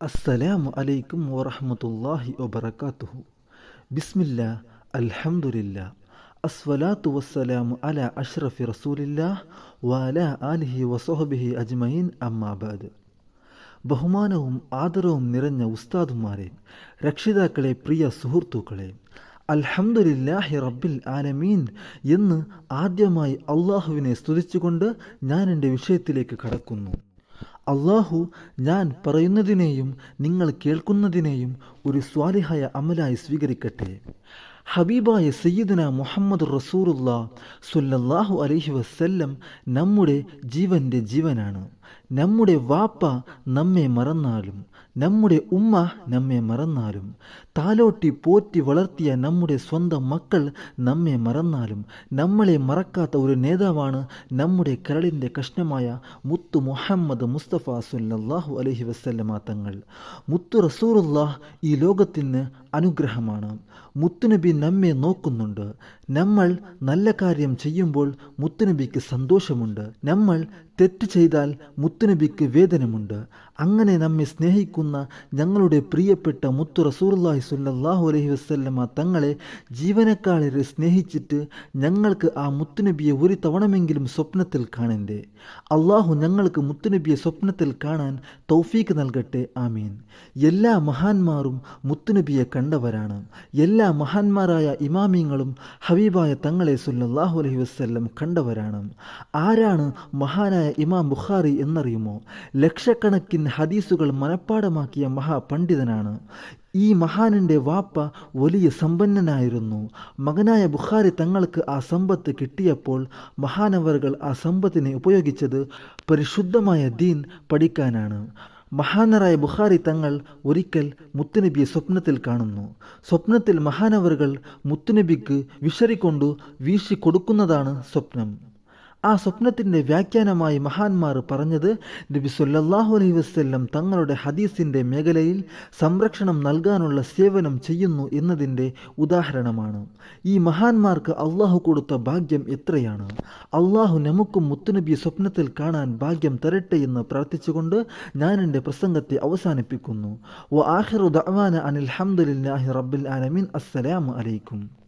അസ്സലാമു അലൈക്കും വറഹമത്തല്ലാഹി വബറകാതുഹു. ബിസ്മില്ല അൽഹംദുലില്ലാ അസ്വലാത്തു വസ്സലാമു അല അഷ്റഫി റസൂലില്ലാ വഅലാ ആലിഹി വസോഹബിഹി അജ്മയിൻ അമ്മാബാദ് ബഹുമാനവും ആദരവും നിറഞ്ഞ ഉസ്താദുമാരെ രക്ഷിതാക്കളെ പ്രിയ സുഹൃത്തുക്കളെ അൽഹംദുലില്ലാഹി റബ്ബിൽ ആലമീൻ എന്ന് ആദ്യമായി അള്ളാഹുവിനെ സ്തുതിച്ചുകൊണ്ട് ഞാൻ എന്റെ വിഷയത്തിലേക്ക് കടക്കുന്നു. അള്ളാഹു ഞാൻ പറയുന്നതിനെയും നിങ്ങൾ കേൾക്കുന്നതിനെയും ഒരു സ്വാലിഹായ അമലായി സ്വീകരിക്കട്ടെ. ഹബീബായ സയ്യിദന മുഹമ്മദ് റസൂറുല്ല സുല്ലല്ലാഹു അലൈഹി വസ്ല്ലം നമ്മുടെ ജീവന്റെ ജീവനാണ്. നമ്മുടെ വാപ്പ നമ്മെ മറന്നാലും നമ്മുടെ ഉമ്മ നമ്മെ മറന്നാലും താലോട്ടി പോറ്റി വളർത്തിയ നമ്മുടെ സ്വന്തം മക്കൾ നമ്മെ മറന്നാലും നമ്മളെ മറക്കാത്ത ഒരു നേതാവാണ് നമ്മുടെ കരളിന്റെ കഷ്ണമായ മുത്തു മുഹമ്മദ് മുസ്തഫ സുല്ലാഹു അലഹി വസല്ലമ തങ്ങൾ. മുത്തു റസൂറുല്ലാഹ് ഈ ലോകത്തിന് അനുഗ്രഹമാണ്. മുത്തുനബി നമ്മെ നോക്കുന്നുണ്ട്. നമ്മൾ നല്ല കാര്യം ചെയ്യുമ്പോൾ മുത്തുനബിക്ക് സന്തോഷമുണ്ട്. നമ്മൾ തെറ്റ് ചെയ്താൽ മുത്തുനബിക്ക് വേദനമുണ്ട്. അങ്ങനെ നമ്മെ സ്നേഹിക്കുന്ന ഞങ്ങളുടെ പ്രിയപ്പെട്ട മുത്തു റസൂർല്ലാഹി സുല്ലാഹു അലഹി വസ്ല്ലമ്മ തങ്ങളെ ജീവനക്കാളെ സ്നേഹിച്ചിട്ട് ഞങ്ങൾക്ക് ആ മുത്തുനബിയെ ഒരു തവണമെങ്കിലും സ്വപ്നത്തിൽ കാണണ്ടേ? അള്ളാഹു ഞങ്ങൾക്ക് മുത്തുനബിയെ സ്വപ്നത്തിൽ കാണാൻ തൗഫീക്ക് നൽകട്ടെ. ആമീൻ. എല്ലാ മഹാന്മാരും മുത്തുനബിയെ കണ്ടവരാണ്. എല്ലാ മഹാന്മാരായ ഇമാമിങ്ങളും ഹബീബായ തങ്ങളെ സുല്ലാഹു അലഹി വസ്ല്ലം കണ്ടവരാണ്. ആരാണ് മഹാനായ ഇമാം ബുഖാറി എന്നറിയുമോ? ലക്ഷക്കണക്കിന് ഹദീസുകൾ മനഃപ്പാടമാക്കിയ മഹാപണ്ഡിതനാണ്. ഈ മഹാനിന്റെ വാപ്പ വലിയ സമ്പന്നനായിരുന്നു. മകനായ ബുഖാരി തങ്ങൾക്ക് ആ സമ്പത്ത് കിട്ടിയപ്പോൾ മഹാനവറുകൾ ആ സമ്പത്തിനെ ഉപയോഗിച്ചത് പരിശുദ്ധമായ ദീൻ പഠിക്കാനാണ്. മഹാനറായ ബുഖാരി തങ്ങൾ ഒരിക്കൽ മുത്തുനബിയെ സ്വപ്നത്തിൽ കാണുന്നു. സ്വപ്നത്തിൽ മഹാനവറുകൾ മുത്തുനബിക്ക് വിശറിക്കൊണ്ടു വീശി കൊടുക്കുന്നതാണ് സ്വപ്നം. ആ സ്വപ്നത്തിന്റെ വ്യാഖ്യാനമായി മഹാന്മാർ പറഞ്ഞത് നബി സൊല്ലാഹു അലൈഹി വസ്ല്ലം തങ്ങളുടെ ഹദീസിന്റെ മേഖലയിൽ സംരക്ഷണം നൽകാനുള്ള സേവനം ചെയ്യുന്നു എന്നതിന്റെ ഉദാഹരണമാണ്. ഈ മഹാന്മാർക്ക് അള്ളാഹു കൊടുത്ത ഭാഗ്യം എത്രയാണ്? അള്ളാഹു നമുക്കും മുത്തുനബി സ്വപ്നത്തിൽ കാണാൻ ഭാഗ്യം തരട്ടെ എന്ന് പ്രാർത്ഥിച്ചുകൊണ്ട് ഞാൻ എന്റെ പ്രസംഗത്തെ അവസാനിപ്പിക്കുന്നു. ആഹിറു ദഅവാന അനിൽ ഹംദുലില്ലാഹി റബ്ബിൽ ആലമീൻ. അസ്സലാമു അലൈക്കും.